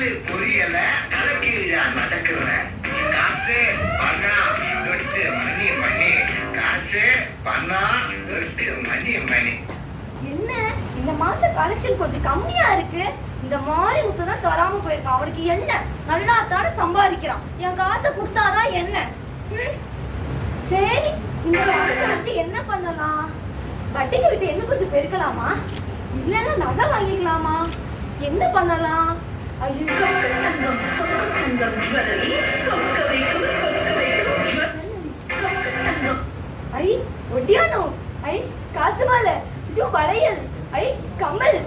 ஆளு புரியல தலைக்கீழா நடக்கிற காசு பணம் தொட்டு மணி மணி. காசு பணம் தொட்டு மணி மணி. என்ன? இந்த மாச கலெக்ஷன் கொஞ்சம் கம்மியா இருக்கு. இந்த மாதிரி முத்து தான் தராம போயிருக்கான். அவனுக்கு என்ன? நல்லா தானே சம்பாதிக்கிறான். என் காசை கொடுத்தாதான் என்ன? சரி இந்த காசை வச்சு என்ன பண்ணலாம்? வட்டிக்கு விட்டு என்ன கொஞ்சம் பெருக்கலாமா? இல்லைன்னா நகை வாங்கிக்கலாமா? என்ன பண்ணலாம்? ஐ ஒட்டியானோ? ஐ காசு மாலை. ஐயோ வளையல். ஐ கம்மல்.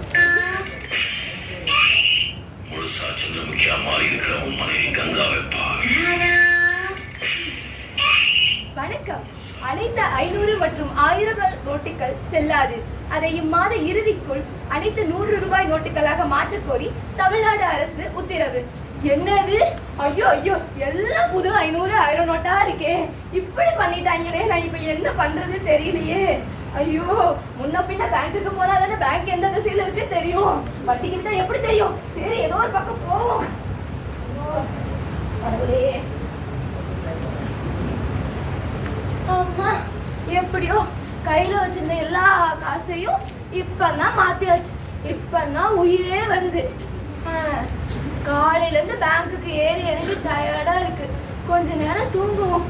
முழுசா சந்திரமுகியா மாறி இருக்கிற உன் மனைவி கங்காவை பார் வணக்கம். அனைத்து ஐநூறு மற்றும் ஆயிரம் நோட்டுகள் செல்லாது. அதை இம்மாத இறுதிக்குள் அனைத்து நூறு ரூபாய் நோட்டுகளாக மாற்றக் கோரி தமிழ்நாடு அரசு உத்தரவு. என்னது? ஐயோ ஐயோ எல்லாம் புது ஐநூறு ஆயிரம் நோட்டா இருக்கே. இப்படி பண்ணிட்டாங்களே நான் இப்ப என்ன பண்றது தெரியலையே. ஐயோ முன்ன பின்ன பேங்க்குக்கு போனா தானே பேங்க் எந்த திசையில இருக்கு தெரியும். வட்டிக்கு எப்படி தெரியும்? சரி ஏதோ ஒரு பக்கம் போவோம். அம்மா எப்படியோ கையில வச்சிருந்த எல்லா காசையும் இப்பதான் மாத்தியாச்சு. இப்பதான் உயிரே வருது. ஆ, காலையில இருந்து பேங்க்குக்கு ஏறி எனக்கு டயர்டா இருக்கு. கொஞ்ச நேரம் தூங்குவோம்.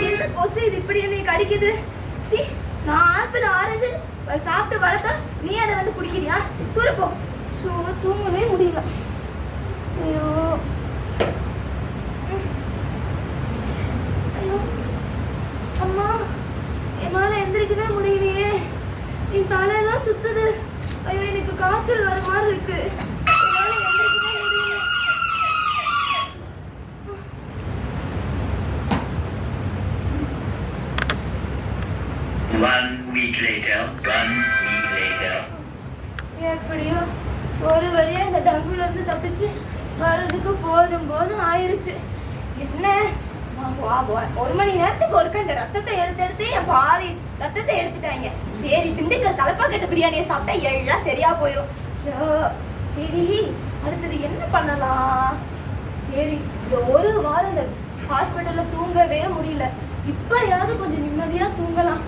என்ன கொசு இது? இப்படி என்னை கடிக்குது? சி நான் ஆப்பிள் ஆரஞ்சு சாப்பிட்டு வளர்த்தா நீ அதை வந்து குடிக்கிறியா? துருப்போம். ஸோ தூங்கவே முடியல. ஐயோ. ஐயோ. அம்மா என்னால எந்திரிக்கவே முடியலையே. நீ தலையெல்லாம் சுத்துது. ஐயோ எனக்கு காய்ச்சல் வருமா? ஒரு வழியா இந்த டங்குல இருந்து தப்பிச்சு வர்றதுக்கு போதும் போதும் ஆயிருச்சு. என்ன? வா- ஒரு மணி நேரத்துக்கு ஒருக்க இந்த ரத்தத்தை எடுத்து எடுத்து என் பாதி ரத்தத்தை எடுத்துட்டாங்க. சரி திண்டுக்கல் தலப்பாக்கட்டு பிரியாணியை சாப்பிட்டா எல்லாம் சரியா போயிடும் சரி அடுத்தது என்ன பண்ணலாம்? சரி இந்த ஒரு வாரம் இந்த ஹாஸ்பிட்டல்ல தூங்கவே முடியல. இப்பயாவது கொஞ்சம் நிம்மதியா தூங்கலாம்.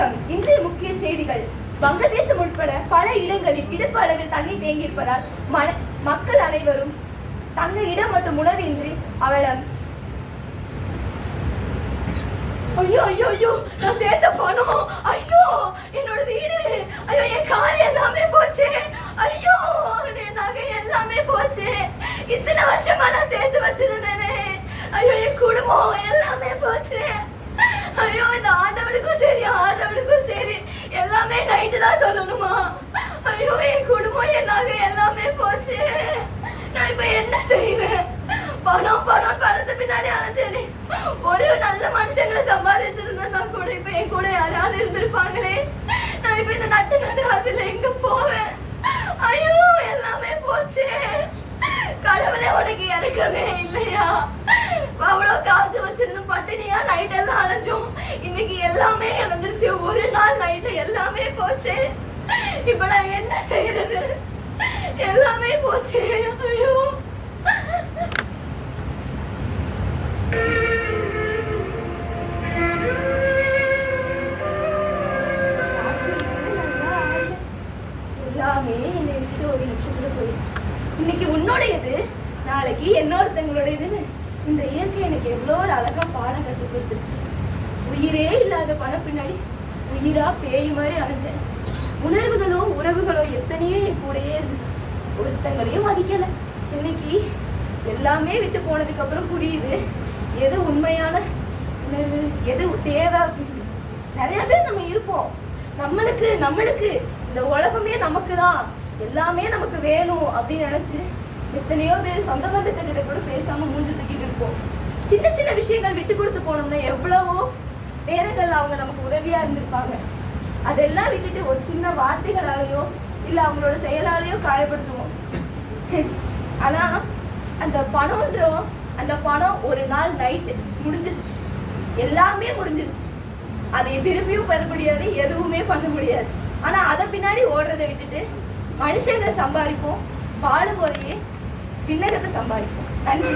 வணக்கம். இன்றைய முக்கிய செய்திகள். வங்கதேசம் உட்பட பல இடங்களில் இடுப்பாளர்கள் தண்ணி தேங்கியிருப்பதால் மன- மக்கள் அனைவரும் தங்க இடம் மற்றும் உணவின்றி அவலம். ஐயோ ஐயோ ஐயோ நான் சேர்த்த பணம். ஐயோ என்னோட வீடு. ஐயோ என் கார் எல்லாமே போச்சு. ஐயோ என் நகை எல்லாமே போச்சு. இத்தனை வருஷமா நான் சேர்த்து வச்சிருந்தேனே. ஐயோ என் குடும்பம் எல்லாமே போச்சு ஐயோ இந்த ஆண்டவனுக்கும் சரி ஆண்டவனுக்கும் சரி எல்லாமே நைட்டு தான் சொல்லணுமா? ஐயோ என் குடும்பம் என்னாக எல்லாமே போச்சு. நான் இப்ப என்ன செய்வேன்? பணம் பணம் பணத்தை பின்னாடி அலைஞ்சேனே. ஒரு நல்ல மனுஷங்களை சம்பாதிச்சிருந்தா கூட இப்ப என் கூட யாராவது இருந்திருப்பாங்களே? நான் இப்ப இந்த நட்டு நட்டு அதுல எங்க போவேன்? ஐயோ எல்லாமே போச்சு. கடவுளே உனக்கு இறக்கமே இல்லையா? அவ்வளவு காசு வச்சிருந்த பட்டினியா? நைட் எல்லாம் இன்னைக்கு எல்லாமே இழந்துருச்சு ஒரு நாள் நைட்டு எல்லாமே போச்சு. இப்ப நான் என்ன செய்யறது எல்லாமே போச்சு. ஐயோ. எல்லாமே என்னை விட்டு ஒரு நிமிஷத்துல போயிடுச்சு. இன்னைக்கு உன்னோடையது நாளைக்கு இன்னொருத்தங்களுடையதுன்னு இந்த இயற்கை எனக்கு எவ்வளோ ஒரு அழகா பாடம் கற்றுக் கொடுத்துருச்சு. உயிரே இல்லாத பணம் பின்னாடி உயிரா பேய் மாதிரி அணைஞ்சேன் உணர்வுகளோ உறவுகளோ எத்தனையோ என் கூடயே இருந்துச்சு. ஒருத்தங்களையும் மதிக்கல. இன்னைக்கு எல்லாமே விட்டு போனதுக்கு அப்புறம் புரியுது எது உண்மையான உணர்வு எது தேவை அப்படின்னு. நிறைய பேர் நம்ம இருப்போம். நம்மளுக்கு நம்மளுக்கு. இந்த உலகமே நமக்கு தான் எல்லாமே நமக்கு வேணும் அப்படின்னு நினைச்சு எத்தனையோ பேர் சொந்த பந்தத்திட்ட கூட பேசாம மூஞ்சி தூக்கிட்டு இருப்போம். சின்ன சின்ன விஷயங்கள் விட்டு கொடுத்து போனோம்னா எவ்வளவோ நேரங்கள்ல அவங்க நமக்கு உதவியா இருந்திருப்பாங்க. அதெல்லாம் விட்டுட்டு ஒரு சின்ன வார்த்தைகளாலேயோ இல்ல அவங்களோட செயலாலேயோ காயப்படுத்துவோம். ஆனா அந்த பணம்ன்றோம் அந்த பணம் ஒரு நாள் நைட்டு முடிஞ்சிருச்சு. எல்லாமே முடிஞ்சிருச்சு. அதை திரும்பியும் பண்ண முடியாது எதுவுமே பண்ண முடியாது. ஆனா அதை பின்னாடி ஓடுறதை விட்டுட்டு மனுஷங்களை சம்பாதிப்போம் வாழும் போதையே விண்ணகத்தை சம்பாதிப்போம். நன்றி.